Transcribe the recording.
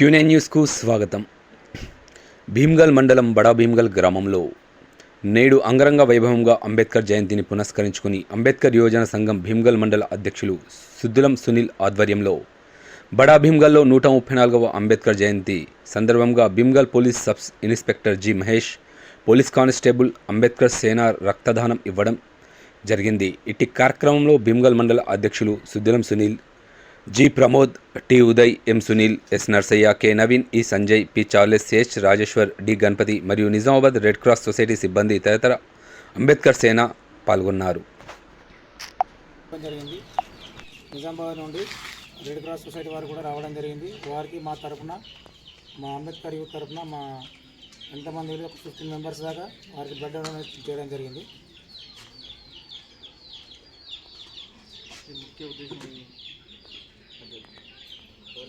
క్యూనే న్యూస్కు స్వాగతం. భీమ్గల్ మండలం బడా భీమ్గల్ గ్రామంలో నేడు అంగరంగ వైభవంగా అంబేద్కర్ జయంతిని పునస్కరించుకుని అంబేద్కర్ యువజన సంఘం భీమ్గల్ మండల అధ్యక్షులు సుద్దులం సునీల్ ఆధ్వర్యంలో బడా భీమ్గల్లో నూట ముప్పై నాలుగవ అంబేద్కర్ జయంతి సందర్భంగా Bheemgal police sub inspector G Mahesh police constable Ambedkar Sena రక్తదానం ఇవ్వడం జరిగింది. ఇట్టి కార్యక్రమంలో భీమ్గల్ మండల అధ్యక్షులు Suddulam Sunil G Pramod T Uday M Sunil S Narsaiah K Naveen E Sanjay P Charles H Rajeshwar D Ganapathi మరియు నిజామాబాద్ రెడ్ క్రాస్ సొసైటీ సిబ్బంది తదితర అంబేద్కర్ సేన పాల్గొన్నారు. జరిగింది. నిజామాబాద్ నుండి రెడ్ క్రాస్ సొసైటీ వారు కూడా రావడం జరిగింది. వారికి మా తరపున మా అంబేద్కర్ యూత్ తరపున మా ఎంతమంది ఒక ఫిఫ్టీన్ మెంబర్స్ దాకా వారికి బ్లడ్ డొనేట్ చేయడం జరిగింది.